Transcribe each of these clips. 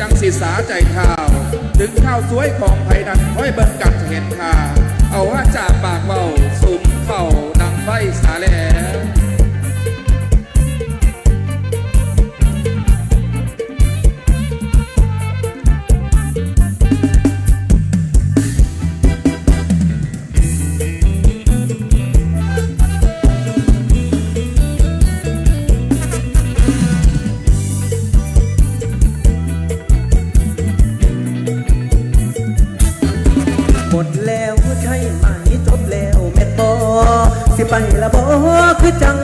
จังสีสาใจข่าว ถึงข้าวสวยของไผ่ดันห้อยเบิ่งกัดเห็นข่าเอาว่าจากปากเบาสุมเข่าดังไฟสาแล จัง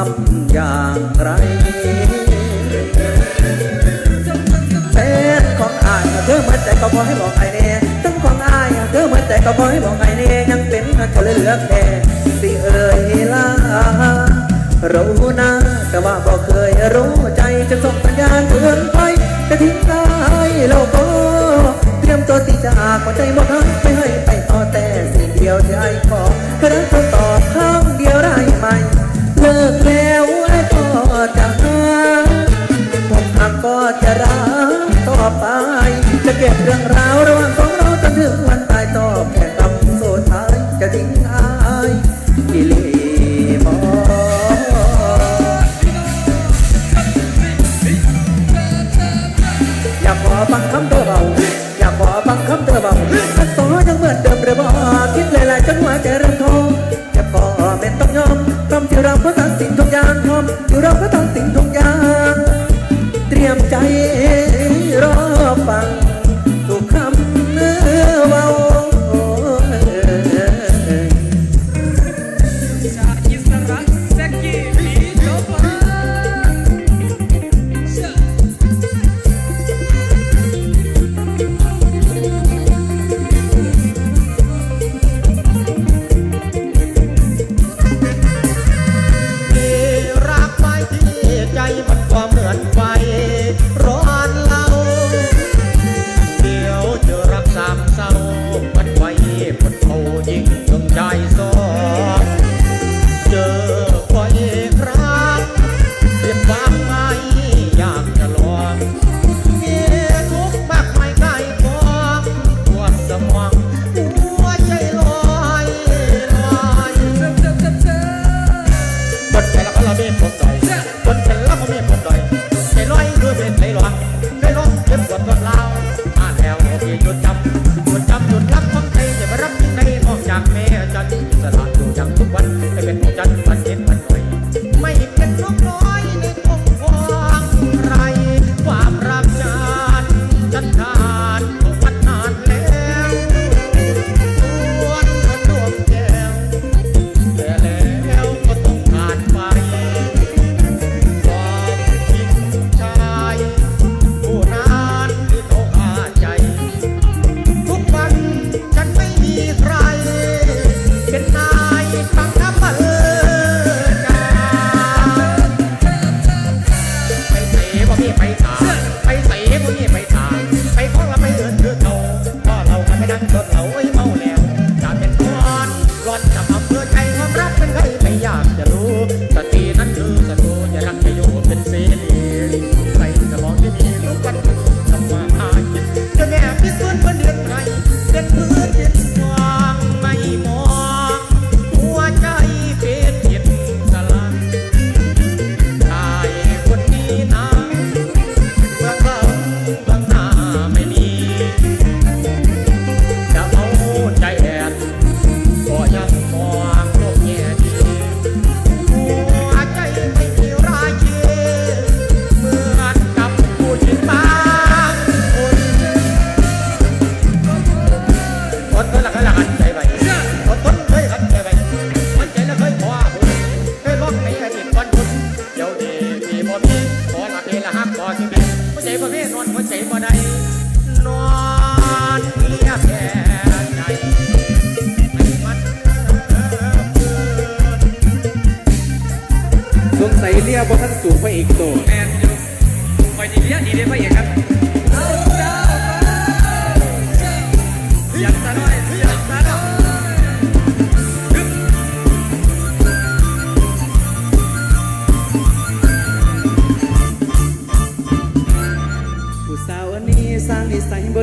ทำอย่างไรแฟนของอายเธอเหมือนใจก็พอให้บอกไอ้เน่ตั้งของอายเธอเหมือนใจก็พอให้บอกไอ้เน่ยังเป็นก็เลยเหลือแค่สิเอ่ยลารู้นะแต่ว่าบอกเคยรู้ใจจะส่งสัญญาณเตือนไปจะทิ้งได้แล้วก็เตรียมตัวที่จะอาหัวใจหมดทั้งไม่ให้ไปต่อแต่สิ่งเดียวที่ไอ้ขอคือรักเธอตอบข้างเดียวได้ไหม เลิกแล้วไอ้ก็จะหาผมหักก็จะรักต่อไป จะเก็บเรื่องราวระหว่างสองเราจนถึงวันตายต่อแค่คำสุดท้ายจะทิ้งอายกิเลบออยากขอฟังคำเธอเบาอยากขอฟังคำเธอเบาอักษรยังเหมือนเดิมหรือบ่คิดหลายๆจนหัวใจเริ่มท้อ เราก็ตัดสินทุกอย่าง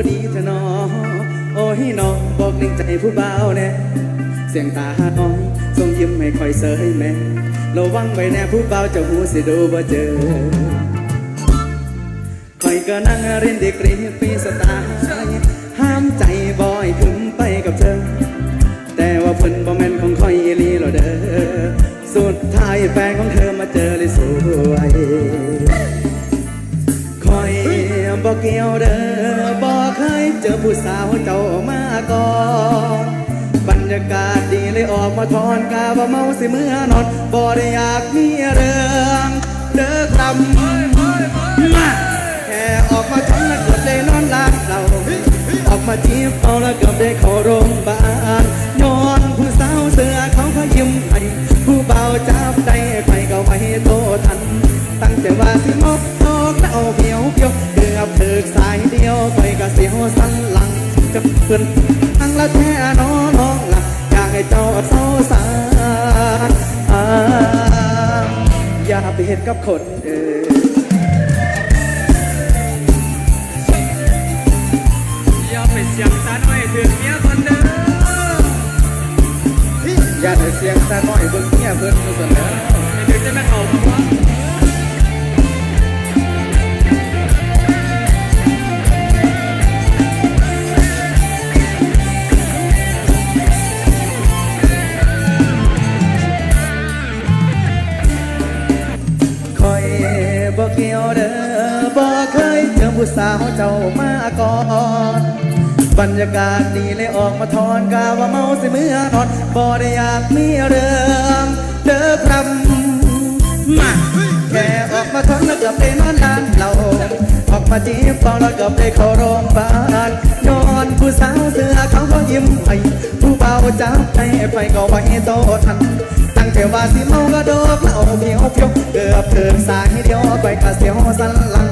บ่ดีเถอะนอโอ้ยน้องบอกเล็งใจผู้เบาแน่เสียงตาน้อยส่งยิ้มให้คอยเสยแม่ระวังไว้แน่ผู้เบาวเจะหูสิดูบ่เจอคอยก็นั่งเรียนดีกรีปีสไตล์ห้ามใจบอยถึงไปกับเธอ แต่ว่าเพิ่นบ่แม่นของคอยลีหรอเด้อสุดท้ายแฟนของเธอมาเจอเลยสวยคอยบอกเกี่ยวเด้อ เคยเจอผู้สาวเจ้ามาก่อน บรรยากาศดีเลยออกมาทอนกาว่าเมาสิเมื่อนอนบ่ได้อยากมีเรื่องเลิกลำมาแค่ออกมาทอนแล้วเกือบได้นอนหลับเราออกมาจีบเอาแล้วเกือบได้เข้าโร จะเพื่อนทั้งละแท้น้องน้องละอยากให้เจ้าเศร้าสารอ่าอย่าไปเห็นกับคนอื่นอย่าไปเสียงซะหน่อยถึงเมียคนเด้ออย่าให้เสียงซะน้อยเบิ่งเมียเพิ่นอยู่ซั่นแหล้วไม่ถึงจะมาเข้าหัว ผู้สาวเจ้ามาก่อน บรรยากาศดีเลยออกมาทอนกาว่าเมาสิเมื่อนอนบ่ได้อยากมีเรื่องเด้อครับมาแค่ออกมาทอนแล้วเกือบได้นอนนานเราออกมาจีบเฝ้าแล้วเกือบได้เข้าโรงพยาบาลย้อนผู้สาวเสือเขาก็ยิ้มให้ผู้เบาจับใจไปก็ไว้โตทันตั้งใจว่าสิเมากระโดดเหล่าเพียวเพียวเกือบเกินสายเดียวไปกะเสียวสันหลัง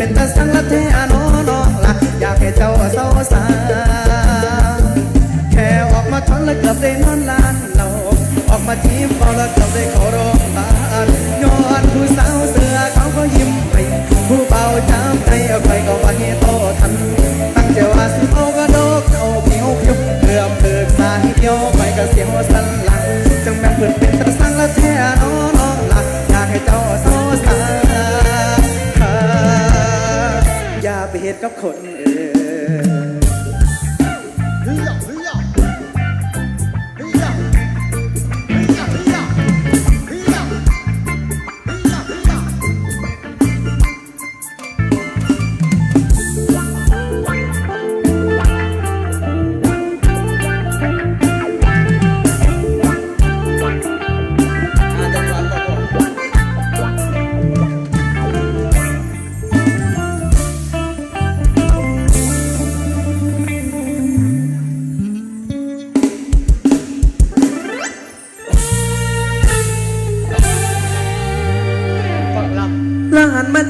เป็นตาสังละแท้น้อน้องละอยากให้เจ้าเศร้าสาแค่ออกมาทนแล้วเกือบได้นอนลานเราออกมาจีบเอาแล้วเกือบได้เขาโรงพยาบานย้อนผู้สาวเสือเขาก็ยิ้มให้ผู้เบาจำใจเอาไป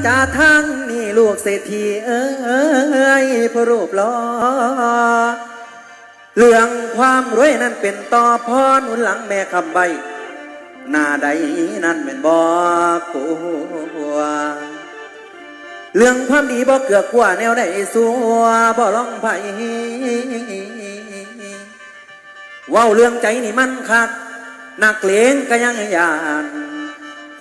จากทางนี่ลูกเศรษฐีเอ้ยพระรูปหล่อเรื่องความรวยนั้นเป็นต่อพ่อหนุนหลังแม่คำใบ หน้าใดนั่นเป็นบ่กลัวเรื่องความดีบ่เกือกกว่าแนวใดสัวบ่ลองไผเว้าเรื่องใจนี่มันคักนักเลงก็ยังยาน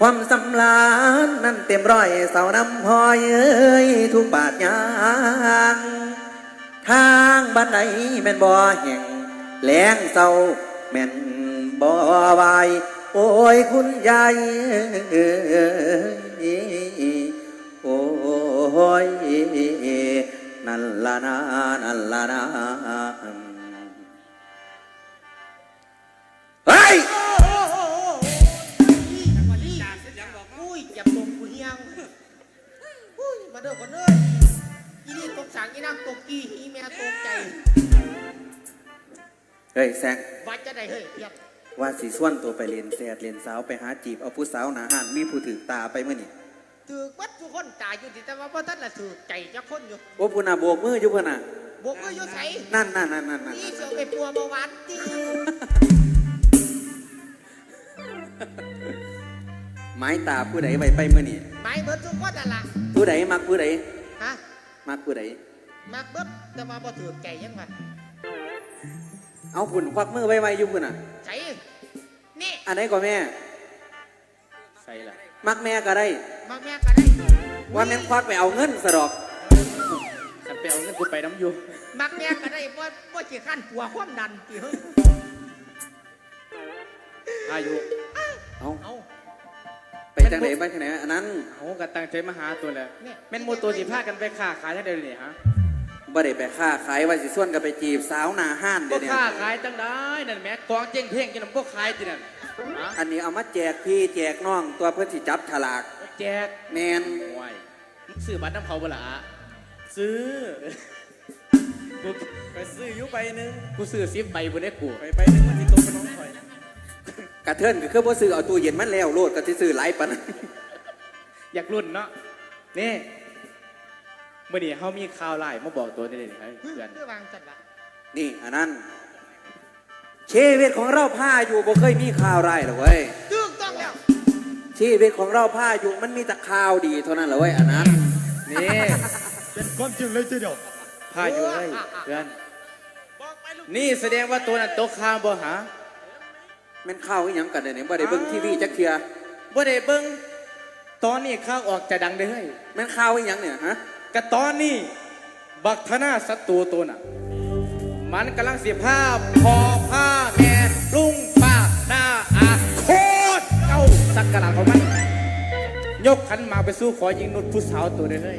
ความสำลานนั่นเต็มร้อยเสาน้ำพอยเอ้ยทุกบาทยางทางบ้านไหนแม่นบ่อแห่งแหลงเศร้าแม่นบ่วายโอ้ยคุณยายโอ้ยนั่นละนะนั่นละนะ แม่ตกใจเฮ้ยแซงวัดจะได้เฮ้ยเพียบว่าสีส่วนตัวไปเรียนแสดเรียนสาวไปหาจีบเอาผู้สาวหนาหานมีผู้ถือตาไปเมื่อนี่ถือวัดทุกคนตายอยู่ที่แต่ว่าพ่ท่านละถือใจจะคนอยู่โอ้พูน่ะโบกมืออยู่เพื่อนน่ะบกมืออยู่ใส่นั่นนั่นนั่นนั่นนั่นนี่เสียวไปปัวเมื่อวานตีไม้ตาผู้ใดไปไปเมื่อนี่หมายเบิดทุกคนนั่นล่ะผู้ใดมักผู้ใดฮะมักผู้ใดมักเบิดแต่ว่าบ่ถือใจยังไง เอาผุ่นควักมือไว้ไว้อยู่พุ่นน่ะ ใส่นี่อันไหนก็แม่ ใส่ละมักแม่ก็ได้มักแม่ก็ได้ว่าแม่นควักไปเอาเงินสะดอกขันไปเอาเงินกูไปน้ำอยู่มักแม่ก็ได้บ่บ่สิขั้นปัวความดันติเฮ้ยอายุเอาเอาไปจังไหนไปจังไหนอันนั้น เอากระตั้งใจมาหาตัวแล้วเนี่ยแม่นโมตัวสิพากันไปค้าขายได้เดี๋ยวนี้ฮะ บ่ได้ไปค้าขายว่าสิส่วนกันไปจีบสาวหนาห้านพเดี๋วยกวนี้ ค้าขายตั้งได้นั่นแหม่กองเจ๊งเพ่งกินน้ำพวกขายจีนั่นฮะอันนี้เอามาแจกพี่แจกน้องตัวเพื่อสิจับฉลากแจกแมนโอ้ยมึงซื้อบัตรน้ำเขาเปล่าซื้อ กูไปซื้ออยุไปหนึงกูซื้อซิปใบบนได้กูไปไปหนึงมันสิตกเป็นน้องข่อยกระเทินก็คือบ่ซื้อเอาตู้เย็นมันแล้วโลดก็สิซื้อหลายปานนั้นอยากรุ่นเนาะนี่ เมื่อนี้เขามีข่าวไล่มาบอกตัวนี่เลยให้เพื่เพื่อนอวางจัดละนี่อันนั้นชีวิตของเราผ้าอยู่บ่เคยมีข่าวร้ายหรอกเว้ยถูกต้องแล้วชีวิตของเราผ้าอยู่มันมีแต่ข่าวดีเท่านั้นแหละเว้ยอันนั้นนี่เป็นความจริงเลยทีเดียวพาอยู่เลยเพื่อนนี่แสดงว่าตัวนั้นตกข่าวบ่หาแม่นข่าวอีหยังกันเดี๋ยวนี้บ่ได้เบิ่งทีวีจักเทื่อบ่ได้เบิ่งตอนนี้ข่าวออกจะดังได้เฮ้ยแม่นข่าวอีหยังเนี่ยฮะ กะตอนนี้บักธนาศัตรูตัวน่ะ มันกำลังเสียผ้าพอผ้าแม่ลุงป้าหน้าอาโคตรเก้าสักกะหลาของมัน ยกขันหมากไปสู้ขอยิงนุดผู้สาวตัวได้เฮ้ย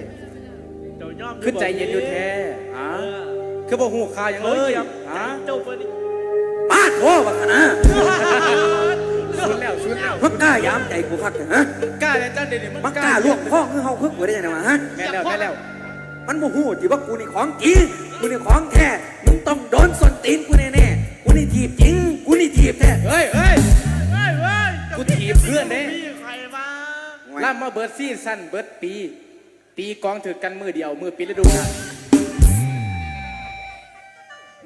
เจ้าย่อมขึ้นใจเย็นอยู่แท้ฮะคือบ่หูข่าวอย่างเลยฮะเจ้าเพิ่นนี่ปาดโทบักขนา ชุนแล้วชุนแล้วมักกล้ายามใจกูคักเถอะฮะกล้าเลยจ้าเดี๋ยวนี้มันมักกล้าลวกพ่อคือเฮาคือกูได้ยังไงวะฮะ แม่นแล้วแม่นแล้วมันบ่ฮู้ที่ว่ากูนี่ของจริงกูนี่ของแท้ มึงต้องโดนส้นตีนกูแน่ๆ กูนี่ถีบจริง กูนี่ถีบแท้ เฮ้ยเฮ้ยเฮ้ยเฮ้ยกูถีบเพื่อนเด้มีใครมาล่ำมาเบิร์ดซีซั่นเบิร์ดปี ตีกองถือกันมือเดียวมือปีฤดูกาล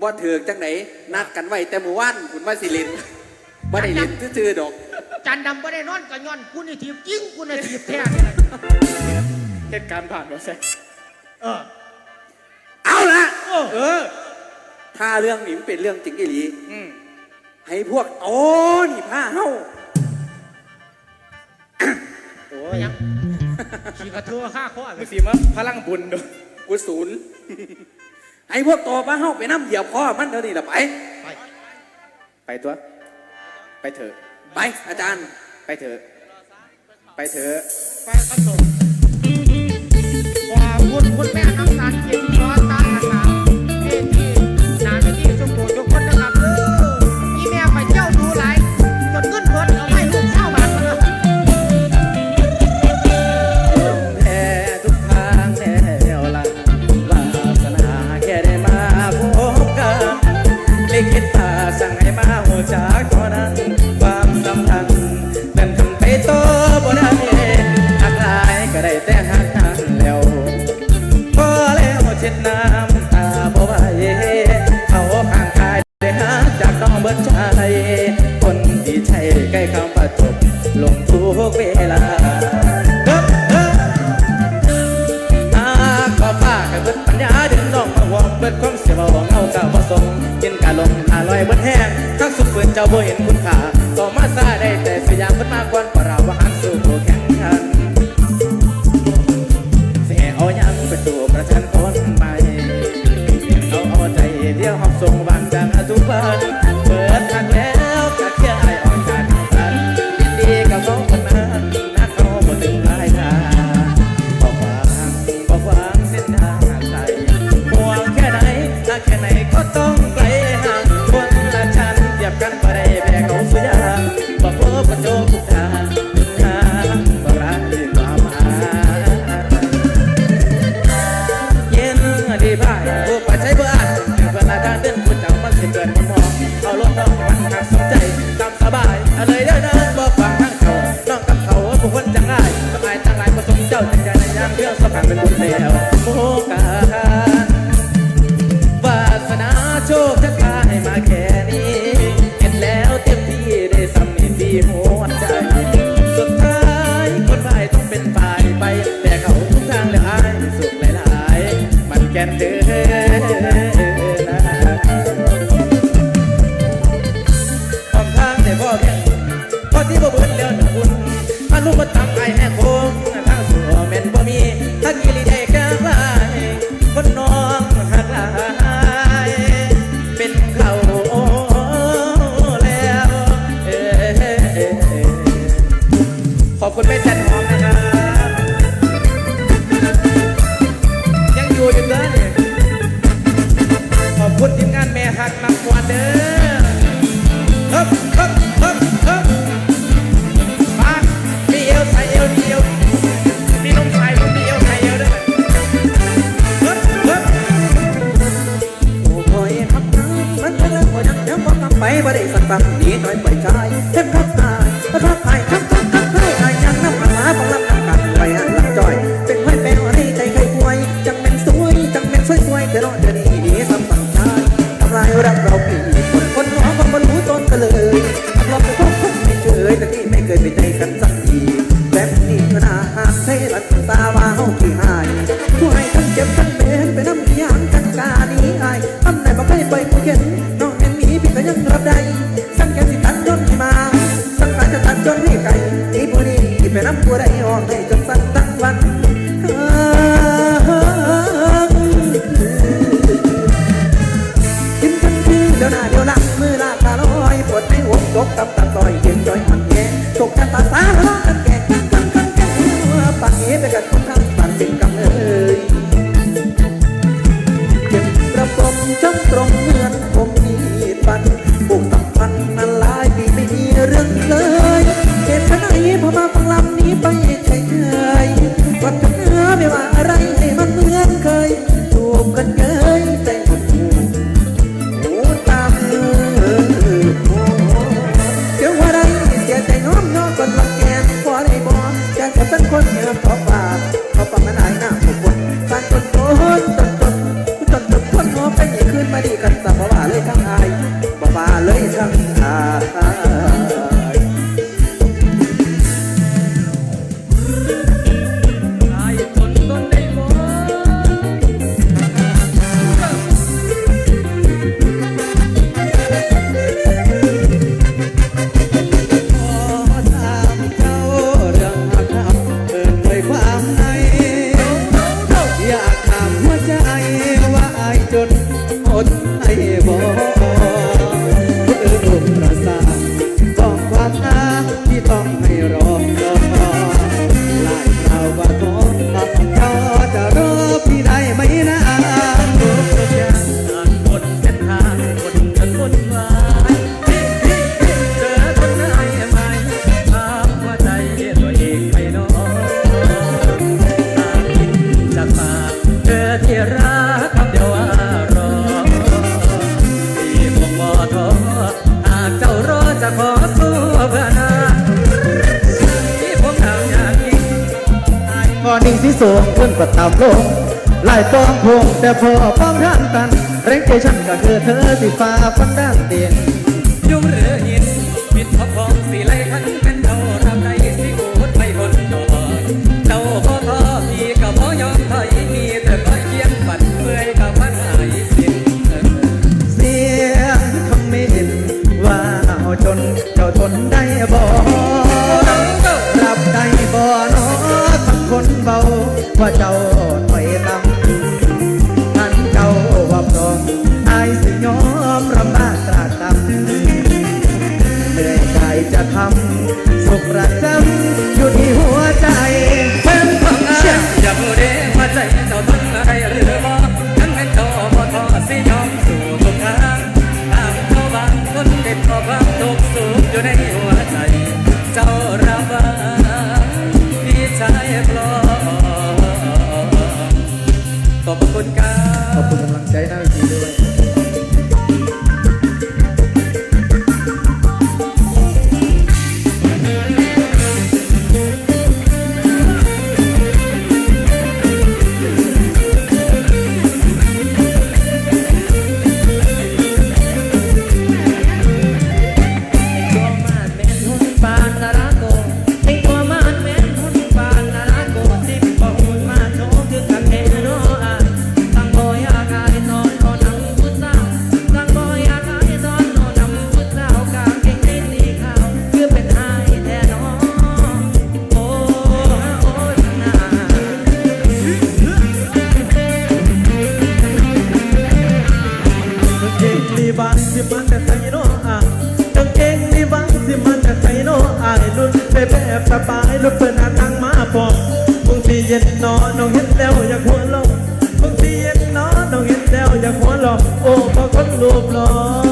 บ่ถือกจังไหนนัดกันไว้แต่เมื่อวานคุณว่าสิเลิน บ่ได้เลินซื่อๆดอกจันดำบ่ได้นอนก็ย้อนกูนี่ทีบจริงกูนี่ทีบแท้นี่แหละเหตุการณ์ผ่านมาแซ่เออ เอาละเออ ถ้าเรื่องนี้มันเป็นเรื่องจริงอีหลีอืมให้พวกโอ้นี่ผ้าเฮาโอ้ไปยยังขี่กระเทือฆ่าข้อมึงสีมาพลังบุญดูกูศูนย์ให้พวกโตผ้าเฮาไปน้ำเหยียบคอมันเท่านี้ละไป ไป ไปตัว ไปเถอะ ไปอาจารย์ ไปเถอะ ไปเถอะไปกระส่งขอบคุณคุณแม่น้ำตาลเย็นร้อนตา now. พลังนี้ไปเฉยวัฒนายจนอดาวโลงไล่ฟองพงแต่พอฟ้องท่านตันเร่งใจฉันก็คือเธอที่ฟ้าฟันด้านเตียงยุ่งเรือหินมิดพอพอง ขอบคุณครับขอบคุณกำลังใจนะพี่ บายลูกเปิดหน้าทางมาบอกบางทีเย็นนอนน้องเห็นแล้วอยากหัวเราบางทีเย็นนอนน้องเห็นแล้วอยากหัวเราโอ้พอคนรูปหล่อ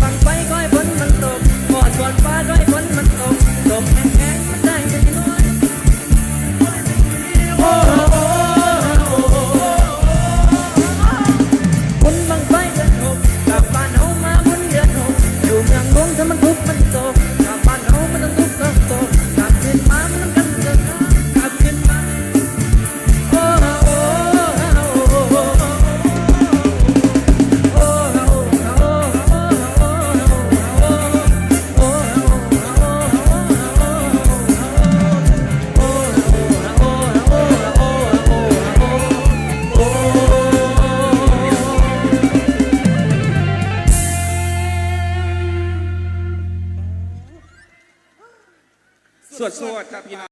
ฟังไปคอยฝนมันตก